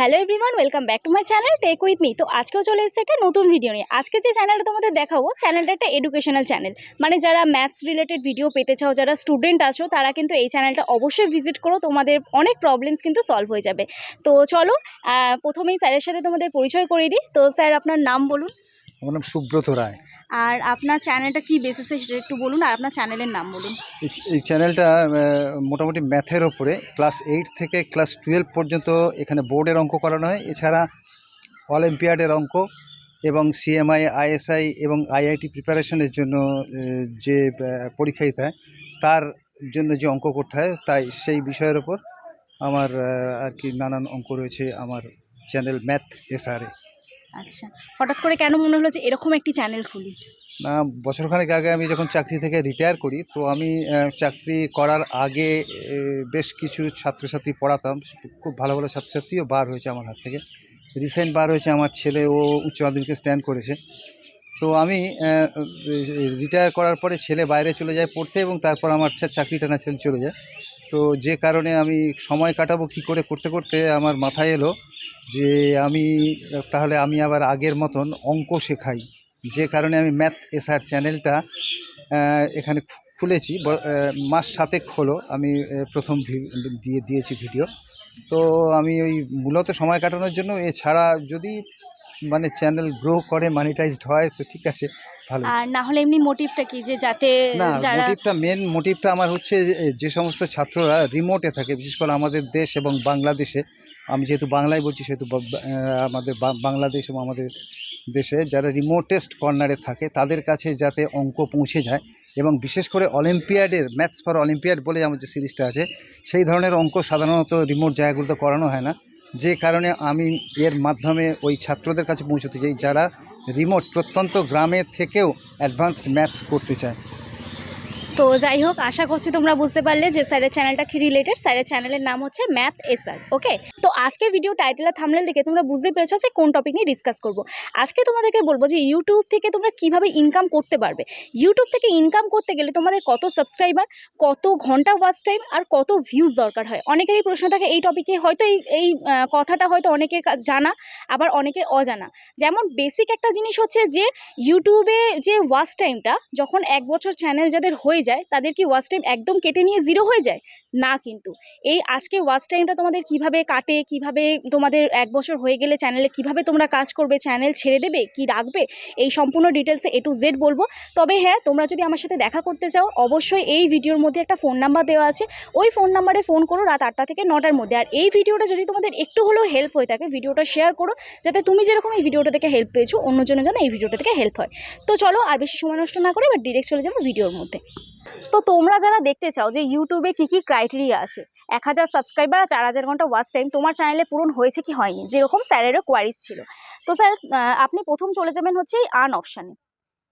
Hello everyone, welcome back to my channel tech with me. তো আজকেও চলে এসেছে একটা নতুন ভিডিও নিয়ে। আজকে যে চ্যানেলটা তোমাদের দেখাবো, চ্যানেলটা একটা এডুকেশনাল চ্যানেল মানে যারা ম্যাথস রিলেটেড ভিডিও পেতে চাও, যারা স্টুডেন্ট আছো, তারা কিন্তু এই চ্যানেলটা অবশ্যই ভিজিট করো। তোমাদের অনেক প্রবলেমস কিন্তু সলভ হয়ে যাবে। তো চলো প্রথমেই স্যারের সাথে তোমাদের পরিচয় করিয়ে দিই। তো স্যার আপনার নাম বলুন। আমার নাম সুব্রত রায়। আর আপনার চ্যানেলটা কি বেসিসে সেটা একটু বলুন আর আপনার চ্যানেলের নাম বলুন। এই চ্যানেলটা মোটামুটি ম্যাথের ওপরে ক্লাস এইট থেকে ক্লাস টুয়েলভ পর্যন্ত এখানে বোর্ডের অঙ্ক করানো হয়। এছাড়া অলিম্পিয়াডের অঙ্ক এবং সিএমআই আইএসআই এবং আইআইটি প্রিপারেশনের জন্য যে পরীক্ষা দিতে হয় তার জন্য যে অঙ্ক করতে হয় তাই সেই বিষয়ের ওপর আমার আর কি নানান অঙ্ক রয়েছে আমার চ্যানেল ম্যাথ এসআরএ আচ্ছা হঠাৎ করে কেন মনে হলো যে এরকম একটি চ্যানেল খুলি? না, বছরখানেক আগে আমি যখন চাকরি থেকে রিটায়ার করি, তো আমি চাকরি করার আগে বেশ কিছু ছাত্রছাত্রী পড়াতাম, খুব ভালো ভালো ছাত্রছাত্রীও বার হয়েছে আমার হাত থেকে। রিসেন্ট বার হয়েছে আমার ছেলে, ও উচ্চ মাধ্যমিকে স্ট্যান্ড করেছে। তো আমি রিটায়ার করার পরে ছেলে বাইরে চলে যায় পড়তে এবং তারপর আমার চাকরিটা না ছেলে চলে যায়। তো যে কারণে আমি সময় কাটাবো কি করে করতে করতে আমার মাথায় এলো যে আমি, তাহলে আমি আবার আগের মতন অঙ্ক শেখাই। যে কারণে আমি ম্যাথ এসআর চ্যানেলটা এখানে খুলেছি। মাস সাতেক হলো আমি প্রথম দিয়ে, দিয়েছি ভিডিও। তো আমি ওই মূলত সময় কাটানোর জন্য, এছাড়া যদি মানে চ্যানেল গ্রো করে মানিটাইজড হয় তো ঠিক আছে ভালো। আর না হলে এমনি মোটিভটা কি যে যাতে না যারা মোটিভটা মেন মোটিভটা আমার হচ্ছে যে- সমস্ত ছাত্ররা রিমোটে থাকে বিশেষ করে আমাদের দেশ এবং বাংলাদেশে আমি যেহেতু বাংলায় বলছি সেহেতু আমাদের বাংলাদেশ এবং আমাদের দেশে যারা রিমোটেস্ট কর্নারে থাকে তাদের কাছে যাতে অঙ্ক পৌঁছে যায় এবং বিশেষ করে অলিম্পিয়াডের ম্যাথস ফর অলিম্পিয়াড বলে আমার যে সিরিজটা আছে সেই ধরনের অঙ্ক সাধারণত রিমোট জায়গাগুলোতে করানো হয় না। যে কারণে আমি এর মাধ্যমে ওই ছাত্রদের কাছে পৌঁছতে চাই যারা রিমোট প্রত্যন্ত গ্রামে থেকেও অ্যাডভান্সড ম্যাথস করতে চায়। তো যাই হোক, আশা করছি তোমরা বুঝতে পারলে যে স্যারের চ্যানেলটা কি রিলেটেড স্যারের চ্যানেলের নাম হচ্ছে ম্যাথ এসআর ওকে তো আজকে ভিডিও টাইটেল থামনেল দেখে তোমরা বুঝতে পেরেছ যে কোন টপিক নিয়ে ডিসকাস করব। আজকে তোমাদেরকে বলব যে ইউটিউব থেকে তোমরা কীভাবে ইনকাম করতে পারবে। ইউটিউব থেকে ইনকাম করতে গেলে তোমাদের কত সাবস্ক্রাইবার কত ঘণ্টা ওয়াচ টাইম আর কত ভিউজ দরকার হয়? অনেকেরই প্রশ্ন থাকে, এই টপিকে হয়তো এই এই কথাটা হয়তো অনেকের জানা, আবার অনেকের অজানা। যেমন বেসিক একটা জিনিস হচ্ছে যে ইউটিউবে যে ওয়াচ টাইমটা যখন এক বছর চ্যানেল যাদের হয়ে যায় তাদের কি ওয়াচ টাইম একদম কেটে নিয়ে জিরো হয়ে যায়। না কিন্তু। এই আজকে ওয়াচ টাইমটা তোমাদের কীভাবে কাটে, কীভাবে তোমাদের এক বছর হয়ে গেলে চ্যানেলে কীভাবে তোমরা কাজ করবে চ্যানেল ছেড়ে দেবে, কি রাখবে, এই সম্পূর্ণ ডিটেলসে এ টু জেড বলব। তবে হ্যাঁ তোমরা যদি আমার সাথে দেখা করতে চাও, অবশ্যই এই ভিডিওর মধ্যে একটা ফোন নাম্বার দেওয়া আছে। ওই ফোন নাম্বারে ফোন করো রাত আটটা থেকে নটার মধ্যে। আর এই ভিডিওটা যদি তোমাদের একটু হলেও হেল্প হয়ে থাকে ভিডিওটা শেয়ার করো, যাতে তুমি যেরকম এই ভিডিওটা থেকে হেল্প পেয়েছ অন্যজনের যেন এই ভিডিওটা থেকে হেল্প হয়। তো চলো আর বেশি সময় নষ্ট না করে এবার ডিরেক্ট চলে যাব ভিডিওর মধ্যে। তো তোমরা যারা দেখতে চাও যে ইউটিউবে কী কী ক্রাইটেরিয়া আছে। এক হাজার সাবস্ক্রাইবার আর চার হাজার ঘণ্টা ওয়াচ টাইম তোমার চ্যানেলে পূরণ হয়েছে কি হয়নি? যেরকম স্যারেরও কোয়ারিজ ছিল। তো স্যার আপনি প্রথম চলে যাবেন হচ্ছে এই আর্ন অপশানে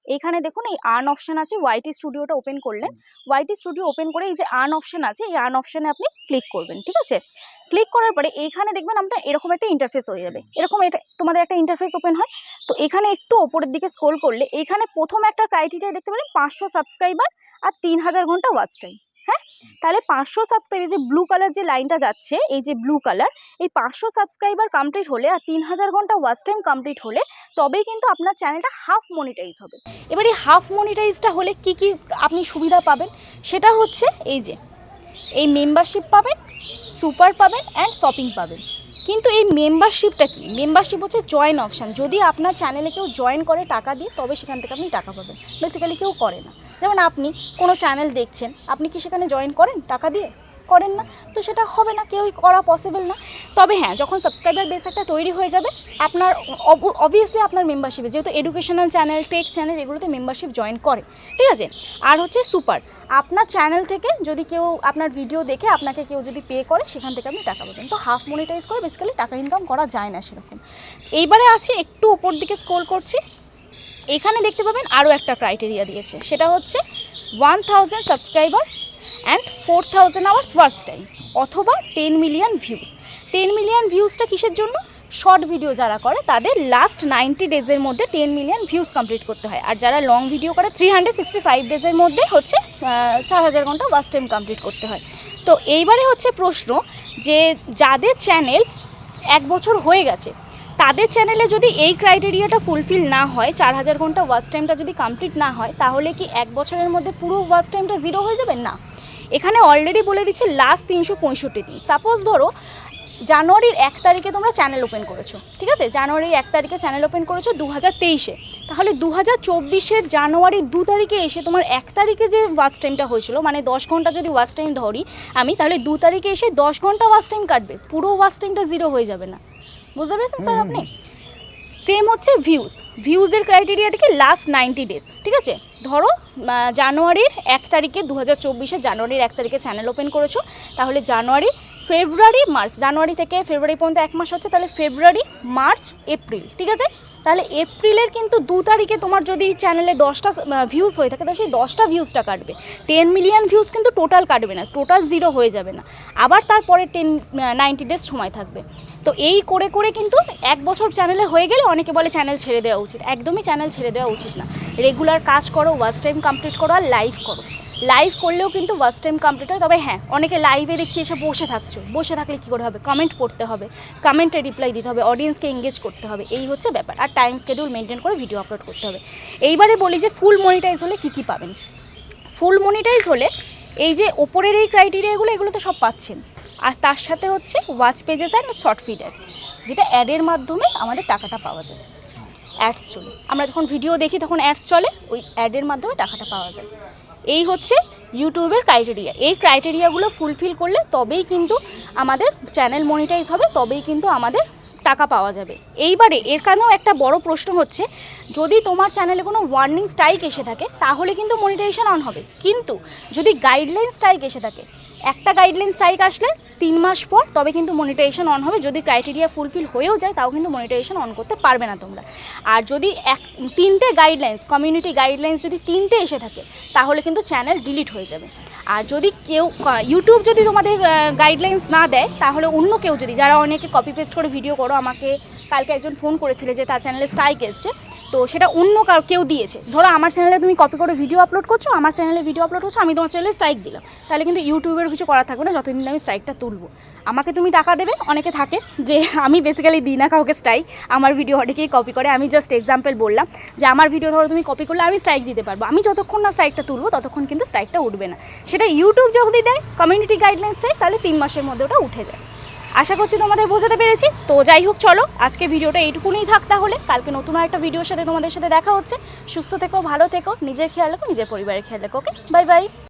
এইখানে দেখুন, এই আর্ন অপশান আছে ওয়াইটি স্টুডিওটা ওপেন করলেন। ওয়াইটি স্টুডিও ওপেন করে এই যে আর্ন অপশান আছে, এই আর্ন অপশানে আপনি ক্লিক করবেন, ঠিক আছে? ক্লিক করার পরে এইখানে দেখবেন আপনার এরকম একটা ইন্টারফেস হয়ে যাবে। এরকম এটা, তোমাদের একটা ইন্টারফেস ওপেন হয়। তো এখানে একটু ওপরের দিকে স্ক্রোল করলে এখানে প্রথম একটা ক্রাইটেরিয়া দেখতে পেলেন পাঁচশো সাবস্ক্রাইবার আর তিন হাজার ঘণ্টা ওয়াচ টাইম হ্যাঁ? তাহলে পাঁচশো সাবস্ক্রাইবার যে ব্লু কালার যে লাইনটা যাচ্ছে, এই যে ব্লু কালার এই পাঁচশো সাবস্ক্রাইবার কমপ্লিট হলে আর তিন হাজার ঘণ্টা ওয়াচ টাইম কমপ্লিট হলে তবেই কিন্তু আপনার চ্যানেলটা হাফ মনিটাইজ হবে। এবার এই হাফ মনিটাইজটা হলে কি কি আপনি সুবিধা পাবেন? সেটা হচ্ছে এই যে, এই মেম্বারশিপ পাবেন সুপার পাবেন অ্যান্ড শপিং পাবেন। কিন্তু এই মেম্বারশিপটা কি? মেম্বারশিপ হচ্ছে জয়েন অপশান যদি আপনার চ্যানেলে কেউ জয়েন করে টাকা দিয়ে, তবে সেখান থেকে আপনি টাকা পাবেন। বেসিক্যালি কেউ করে না। যেমন আপনি কোনো চ্যানেল দেখছেন, আপনি কি সেখানে জয়েন করেন টাকা দিয়ে? করেন না, তো সেটা হবে না, কেউই করা পসিবল না। তবে হ্যাঁ যখন সাবস্ক্রাইবার বেস একটা তৈরি হয়ে যাবে, আপনার অবভিয়াসলি আপনার মেম্বারশিপে যেহেতু এডুকেশনাল চ্যানেল টেক চ্যানেল এগুলোতে মেম্বারশিপ জয়েন করে, ঠিক আছে? আর হচ্ছে সুপার আপনার চ্যানেল থেকে যদি কেউ আপনার ভিডিও দেখে, আপনাকে কেউ যদি পে করে, সেখান থেকে আপনি টাকা পাবেন। তো হাফ মনিটাইজ করে বেসিক্যালি টাকা ইনকাম করা যায় না সেরকম। এইবারে আছে, একটু উপর দিকে স্ক্রোল করছি। এখানে দেখতে পাবেন আরও একটা ক্রাইটেরিয়া দিয়েছে। সেটা হচ্ছে one thousand subscribers and four thousand hours watch time অথবা ten million views ten million ভিউজটা কিসের জন্য? শর্ট ভিডিও যারা করে, তাদের লাস্ট নাইনটি ডেজের মধ্যে টেন মিলিয়ন ভিউজ কমপ্লিট করতে হয়। আর যারা লং ভিডিও করে থ্রি হান্ড্রেড সিক্সটি ফাইভ ডেজের মধ্যে হচ্ছে চার হাজার ঘণ্টা ওয়াচ টাইম কমপ্লিট করতে হয়। তো এইবারে হচ্ছে প্রশ্ন যে যাদের চ্যানেল এক বছর হয়ে গেছে তাদের চ্যানেলে যদি এই ক্রাইটেরিয়াটা ফুলফিল না হয়, চার হাজার ঘণ্টা ওয়াচ টাইমটা যদি কমপ্লিট না হয়, তাহলে কি এক বছরের মধ্যে পুরো ওয়াচ টাইমটা জিরো হয়ে যাবে? না। এখানে অলরেডি বলে দিচ্ছে লাস্ট তিনশো পঁয়ষট্টি দিন। সাপোজ ধরো, জানুয়ারির এক তারিখে তোমরা চ্যানেল ওপেন করেছ, ঠিক আছে? জানুয়ারির এক তারিখে চ্যানেল ওপেন করেছ দু হাজার তেইশে। তাহলে দু হাজার চব্বিশের জানুয়ারির দু তারিখে এসে তোমার এক তারিখে যে ওয়াচ টাইমটা হয়েছিল মানে দশ ঘণ্টা যদি ওয়াচ টাইম ধরি আমি, তাহলে দু তারিখে এসে দশ ঘণ্টা ওয়াচ টাইম কাটবে। পুরো ওয়াচ টাইমটা জিরো হয়ে যাবে না। বুঝতে পেরেছেন স্যার আপনি? সেম হচ্ছে ভিউজ ভিউজের ক্রাইটেরিয়াটাকে লাস্ট নাইনটি ডেজ ঠিক আছে? ধরো জানুয়ারির এক তারিখে দু হাজার চব্বিশে জানুয়ারির এক তারিখে চ্যানেল ওপেন করেছ তাহলে জানুয়ারি ফেব্রুয়ারি মার্চ জানুয়ারি থেকে ফেব্রুয়ারি পর্যন্ত এক মাস হচ্ছে তাহলে ফেব্রুয়ারি মার্চ এপ্রিল ঠিক আছে? তাহলে এপ্রিলের কিন্তু দু তারিখে তোমার যদি চ্যানেলে দশটা ভিউজ হয়ে থাকে তাহলে সেই দশটা ভিউজটা কাটবে। টেন মিলিয়ন ভিউজ কিন্তু টোটাল কাটবে না টোটাল জিরো হয়ে যাবে না। আবার তারপরে টেন নাইনটি ডেজ সময় থাকবে। তো এই করে করে কিন্তু এক বছর চ্যানেলে হয়ে গেলে অনেকে বলে চ্যানেল ছেড়ে দেওয়া উচিত। একদমই চ্যানেল ছেড়ে দেওয়া উচিত না। রেগুলার কাজ করো ওয়াচ টাইম কমপ্লিট করো আর লাইভ করো। লাইভ করলেও কিন্তু ওয়াচ টাইম কমপ্লিট হয়। তবে হ্যাঁ অনেকে লাইভে দেখছি এসে বসে থাকছো। বসে থাকলে কী করে হবে? কমেন্ট পড়তে হবে। কমেন্টে রিপ্লাই দিতে হবে। অডিয়েন্সকে এঙ্গেজ করতে হবে। এই হচ্ছে ব্যাপার। আর টাইম স্কেডিউল মেনটেন করে ভিডিও আপলোড করতে হবে। এইবারে বলি যে ফুল মনিটাইজ হলে কী কী পাবেন? ফুল মনিটাইজ হলে এই যে ওপরের এই ক্রাইটেরিয়াগুলো এগুলো তো সব পাচ্ছেন। আর তার সাথে হচ্ছে watch pages and short feed ad যেটা অ্যাডের মাধ্যমে আমাদের টাকাটা পাওয়া যায়। অ্যাডস চলে। আমরা যখন ভিডিও দেখি তখন অ্যাডস চলে, ওই অ্যাডের মাধ্যমে টাকাটা পাওয়া যায়। এই হচ্ছে ইউটিউবের ক্রাইটেরিয়া এই ক্রাইটেরিয়াগুলো ফুলফিল করলে তবেই কিন্তু আমাদের চ্যানেল মনিটাইজ হবে, তবেই কিন্তু আমাদের টাকা পাওয়া যাবে। এইবারে এর কারণেও একটা বড় প্রশ্ন হচ্ছে, যদি তোমার চ্যানেলে কোনো ওয়ার্নিং স্ট্রাইক এসে থাকে, তাহলে কিন্তু মনিটাইজেশন অন হবে। কিন্তু যদি গাইডলাইন স্ট্রাইক এসে থাকে একটা গাইডলাইন স্ট্রাইক আসলে তিন মাস পর, তবে কিন্তু মনিটাইজেশন অন হবে। যদি ক্রাইটেরিয়া ফুলফিল হয়েও যায়, তাও কিন্তু মনিটাইজেশন অন করতে পারবে না তোমরা। আর যদি এক, তিনটে গাইডলাইন্স কমিউনিটি গাইডলাইন্স যদি তিনটে এসে থাকে, তাহলে কিন্তু চ্যানেল ডিলিট হয়ে যাবে। আর যদি কেউ ইউটিউব যদি তোমাদের গাইডলাইন্স না দেয়, তাহলে অন্য কেউ যদি, যারা অনেকে কপি পেস্ট করে ভিডিও করো, আমাকে কালকে একজন ফোন করেছিলে যে তার চ্যানেলে স্ট্রাইক এসছে তো সেটা অন্য কাউ কেউ দিয়েছে। ধরো আমার চ্যানেলে তুমি কপি করে ভিডিও আপলোড করছ, আমার চ্যানেলে ভিডিও আপলোড করছ আমি তোমার চ্যানেলে স্ট্রাইক দিলাম। তাহলে কিন্তু ইউটিউবের কিছু করা থাকবে না, যতদিন আমি স্ট্রাইকটা তুলবো। আমাকে তুমি টাকা দেবে, অনেকে থাকে যে আমি বেসিক্যালি দিই না কাউকে স্ট্রাইক আমার ভিডিও অনেকেই কপি করে। আমি জাস্ট এক্সাম্পল বললাম যে আমার ভিডিও ধরো তুমি কপি করলে আমি স্ট্রাইক দিতে পারব। আমি যতক্ষণ না স্ট্রাইকটা তুলবো, ততক্ষণ কিন্তু স্ট্রাইকটা উঠবে না। সেটা ইউটিউব যদি দেয় কমিউনিটি গাইডলাইন স্ট্রাইক তাহলে তিন মাসের মধ্যে ওটা উঠে যায়। আশা করছি তোমাদের বোঝাতে পেরেছি। তো যাই হোক, চলো, আজকে ভিডিওটা এইটুকুনি থাক তাহলে। কালকে নতুন একটা ভিডিওর সাথে তোমাদের সাথে দেখা হচ্ছে। সুস্থ থেকো, ভালো থেকো, নিজের খেয়াল রাখো, নিজের পরিবারের খেয়াল রাখো, ওকে? Bye bye.